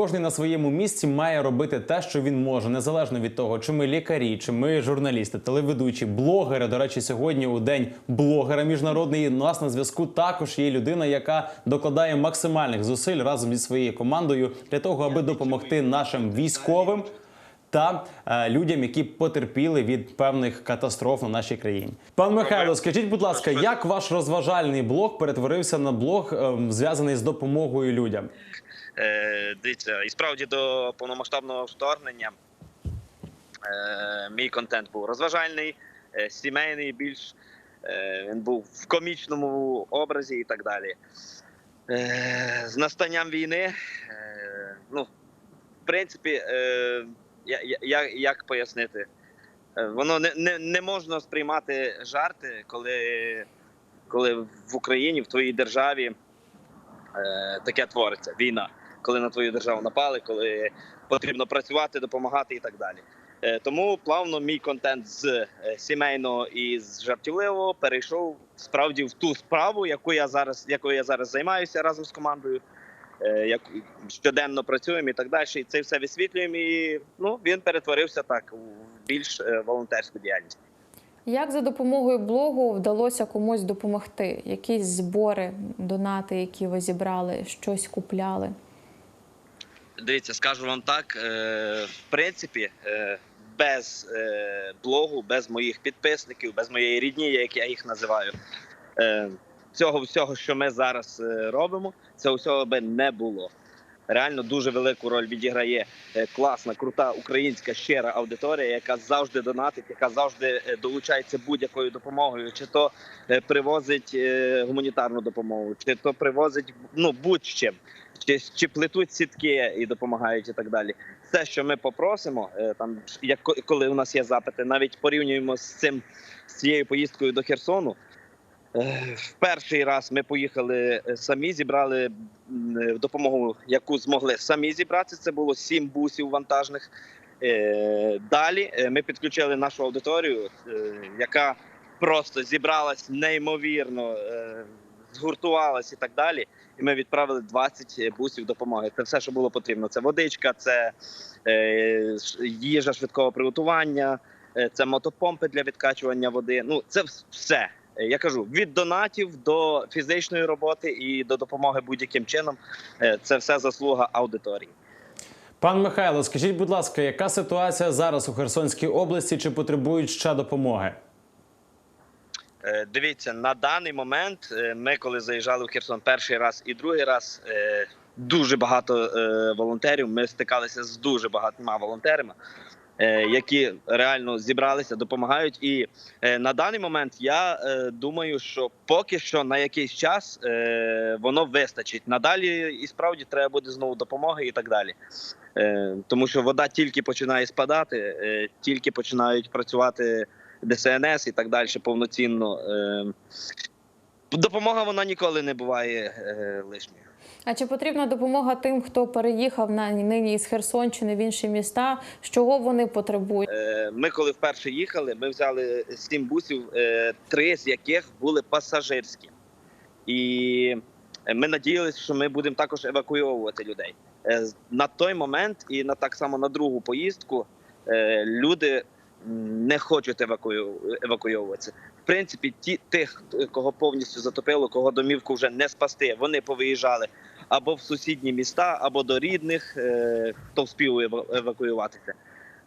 кожен на своєму місці має робити те, що він може, незалежно від того, чи ми лікарі, чи ми журналісти, телеведучі, блогери. До речі, сьогодні у день блогера міжнародний у нас на зв'язку також є людина, яка докладає максимальних зусиль разом зі своєю командою для того, аби допомогти нашим військовим та е, людям, які потерпіли від певних катастроф на нашій країні. Пан Михайло, скажіть, будь ласка, як ваш розважальний блог перетворився на блог, е, зв'язаний з допомогою людям? Е, дивіться, і справді до повномасштабного вторгнення е, мій контент був розважальний, е, сімейний більш. Е, він був в комічному образі і так далі. Е, з настанням війни, е, ну, в принципі, е, я, як пояснити, Е, воно не, не, не можна сприймати жарти, коли, коли в Україні, в твоїй державі е, таке твориться війна коли на твою державу напали, коли потрібно працювати, допомагати і так далі. Е, Тому плавно мій контент з е, сімейного і з жартівливого перейшов справді в ту справу, яку я зараз, якою я зараз займаюся разом з командою. Е, Як щоденно працюємо і так далі, і це все висвітлюємо. І ну він перетворився так у більш е, волонтерську діяльність. Як за допомогою блогу вдалося комусь допомогти? Якісь збори, донати, які ви зібрали, щось купляли? Дивіться, скажу вам так. Е, в принципі, без блогу, без моїх підписників, без моєї рідні, як я їх називаю, цього всього, що ми зараз е, робимо, цього всього би не було. Реально дуже велику роль відіграє е, класна, крута українська щира аудиторія, яка завжди донатить, яка завжди е, долучається будь-якою допомогою, чи то привозить гуманітарну допомогу, чи то привозить ну будь-чим чи, чи плетуть сітки і допомагають, і так далі. Все, що ми попросимо, там як коли у нас є запити, навіть порівнюємо з цим з цією поїздкою до Херсону. В перший раз ми поїхали е, самі, зібрали е, допомогу, яку змогли самі зібрати. Це було сім бусів вантажних. Е, Далі ми підключили нашу аудиторію, яка просто зібралась неймовірно, згуртувалась і так далі. І ми відправили 20 бусів допомоги. Це все, що було потрібно. Це водичка, це їжа швидкого приготування, це мотопомпи для відкачування води. Ну це все. Е, Я кажу від донатів до фізичної роботи і до допомоги будь-яким чином. Е, Це все заслуга аудиторії. Пан Михайло, скажіть, будь ласка, яка ситуація зараз у Херсонській області? Чи потребують ще допомоги? Е, Дивіться, на даний момент ми, коли заїжджали в Херсон перший раз і другий раз, дуже багато волонтерів. Ми стикалися з дуже багатьма волонтерами, які реально зібралися, допомагають. І е, на даний момент я е, думаю, що поки що на якийсь час е, воно вистачить. Надалі і справді треба буде знову допомоги і так далі. Е, Тому що вода тільки починає спадати, е, тільки починають працювати. ДСНС і так далі повноцінно. Допомога вона ніколи не буває е, лишньою. А чи потрібна допомога тим, хто переїхав на нині із Херсонщини в інші міста? З чого вони потребують? Е, Ми, коли вперше їхали, ми взяли сім бусів, е, три з яких були пасажирські. І ми надіялися, що ми будемо також евакуйовувати людей. На той момент і на так само на другу поїздку люди не хочуть евакую... принципі, ті тих, кого повністю затопило, кого домівку вже не спасти, вони повиїжджали або в сусідні міста, або до рідних, е, хто вспів евакуюватися.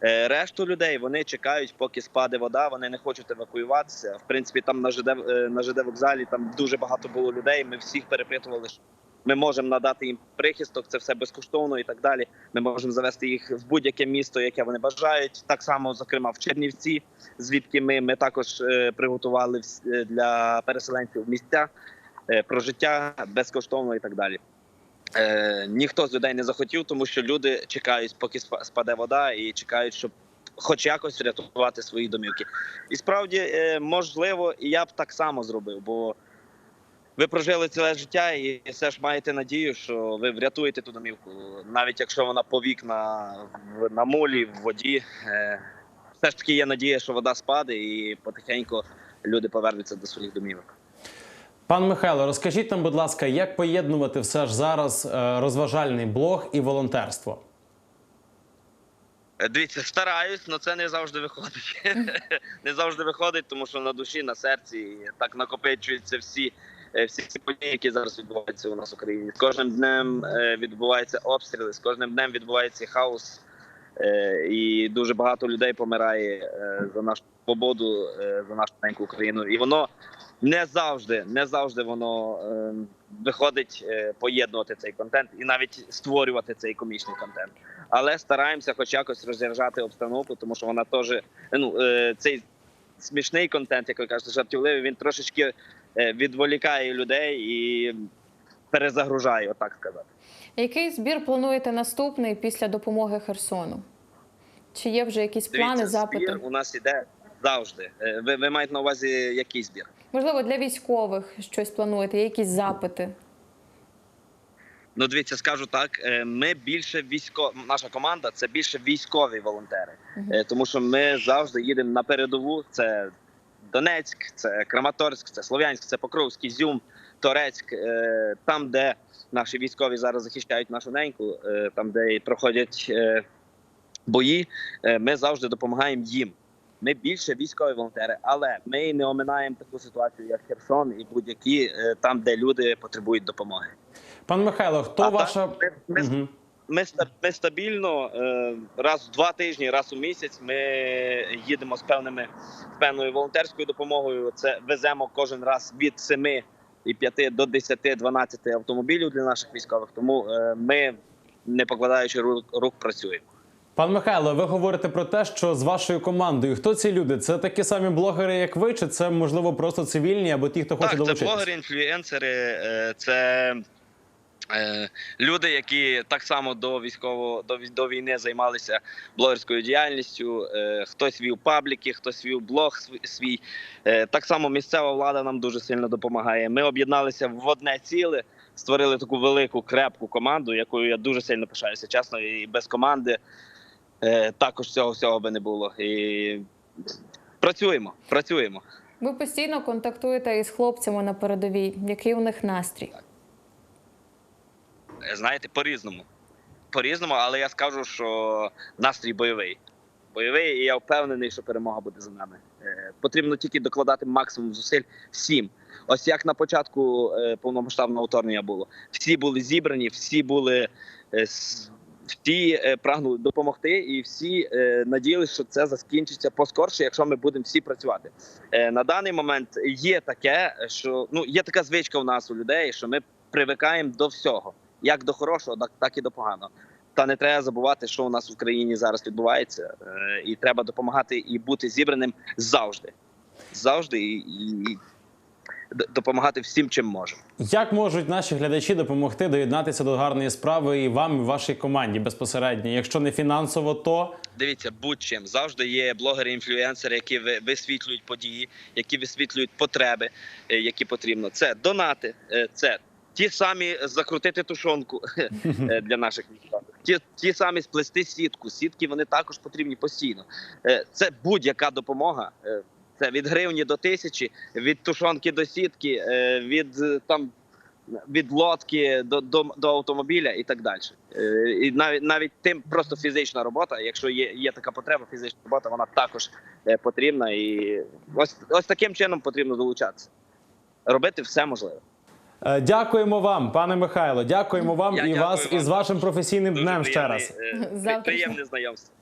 Е, Решту людей вони чекають, поки спаде вода. Вони не хочуть евакуюватися. В принципі, там на ЖД, е, на ЖД вокзалі там дуже багато було людей. Ми всіх перепитували, ми можемо надати їм прихисток, це все безкоштовно і так далі. Ми можемо завести їх в будь-яке місто, яке вони бажають. Так само, зокрема, в Чернівці, звідки ми, ми також е, приготували е, для переселенців місця е, прожиття безкоштовно і так далі. Е, ніхто з людей не захотів, тому що люди чекають, поки спа- спаде вода, і чекають, щоб хоч якось врятувати свої домівки. І справді, можливо, я б так само зробив, бо ви прожили ціле життя і все ж маєте надію, що ви врятуєте ту домівку, навіть якщо вона по вікна на молі, в воді. Е, все ж таки є надія, що вода спаде, і потихеньку люди повернуться до своїх домівок. Пан Михайло, розкажіть нам, будь ласка, як поєднувати все ж зараз е, розважальний блог і волонтерство? Е, Дивіться, стараюсь, але це не завжди виходить. не завжди виходить, тому що на душі, на серці так накопичуються всі, всі ці події, які зараз відбуваються у нас в Україні. З кожним днем е, відбуваються обстріли, з кожним днем відбувається хаос. Е, І дуже багато людей помирає е, за нашу свободу, е, за нашу маленьку Україну. І воно не завжди, не завжди воно е, виходить е, поєднувати цей контент і навіть створювати цей комічний контент. Але стараємося хоч якось розряджати обстановку, тому що вона теж ну е, цей смішний контент, як ви кажете, жартівливий, він трошечки е, відволікає людей і перезагружає, отак сказати. Який збір плануєте наступний після допомоги Херсону? Чи є вже якісь плани, Дивіться, запити? збір у нас іде завжди. Е, Ви, ви маєте на увазі який збір? Можливо, для військових щось плануєте, є якісь запити? Ну, дивіться, скажу так. е, Ми більше військо... наша команда це більше військові волонтери. Е, тому що ми завжди їдемо на передову. Це Донецьк, це Краматорськ, це Слов'янськ, це Покровськ, Ізюм, Торецьк. е, Там, де наші військові зараз захищають нашу неньку, е, там, де проходять е, бої, ми завжди допомагаємо їм. Ми більше військові волонтери, але ми не оминаємо таку ситуацію, як Херсон, і будь-які там, де люди потребують допомоги. Пан Михайло, хто А ваша. так, ми, ми, Мгм. Ми, ста- стабільно е, раз в два тижні, раз у місяць. Ми їдемо з певними з певною волонтерською допомогою. Це веземо кожен раз від 7 і 5 до 10, 12 автомобілів для наших військових. Тому е, ми, не покладаючи рук, працюємо. Пан Михайло, ви говорите про те, що з вашою командою хто ці люди? Це такі самі блогери, як ви, чи це можливо просто цивільні або ті, хто хоче Так, це блогери, інфлюенсери, е, це люди, які так само до військового до, до війни займалися блогерською діяльністю. Е, Хтось вів пабліки, хтось вів блог свій. Е, Так само місцева влада нам дуже сильно допомагає. Ми об'єдналися в одне ціле. Створили таку велику крепку команду, якою я дуже сильно пишаюся. Чесно, і без команди е, також цього всього би не було. І працюємо, працюємо. Ви постійно контактуєте із хлопцями на передовій. Який у них настрій? Знаєте, по-різному. По-різному, але я скажу, що настрій бойовий. Бойовий, і я впевнений, що перемога буде за нами. Е, Потрібно тільки докладати максимум зусиль всім. Ось як на початку е, повномасштабного вторгнення було. Всі були зібрані, всі були е, всі прагнули допомогти, і всі надіялися, що це закінчиться поскорше, якщо ми будемо всі працювати. На даний момент є таке, що ну є така звичка у нас у людей, що ми привикаємо до всього як до хорошого, так, так і до поганого. Та не треба забувати, що у нас в Україні зараз відбувається, е, і треба допомагати і бути зібраним завжди. Завжди і, і, і допомагати всім, чим можемо. Як можуть наші глядачі допомогти доєднатися до гарної справи і вам, і вашій команді безпосередньо? Якщо не фінансово, то Дивіться, будь-чим завжди є блогери-інфлюенсери, які ви- висвітлюють події, які висвітлюють потреби, е, які потрібно. Це донати, е, це ті самі закрутити тушонку е, для наших військових. Ті, ті самі сплести сітку. Сітки вони також потрібні постійно. Е, Це будь-яка допомога. е, Це від гривні до тисячі, від тушонки до сітки, е, від е, там. Від лодки до, до, до автомобіля і так далі. Е, І навіть навіть тим просто фізична робота. Якщо є, є така потреба, фізична робота, вона також е, потрібна. І ось ось таким чином потрібно долучатися. Робити все можливе. Е, дякуємо вам, пане Михайло. Дякуємо вам Я і дякую вас вам. із вашим професійним днем ще раз. е, приємне знайомство.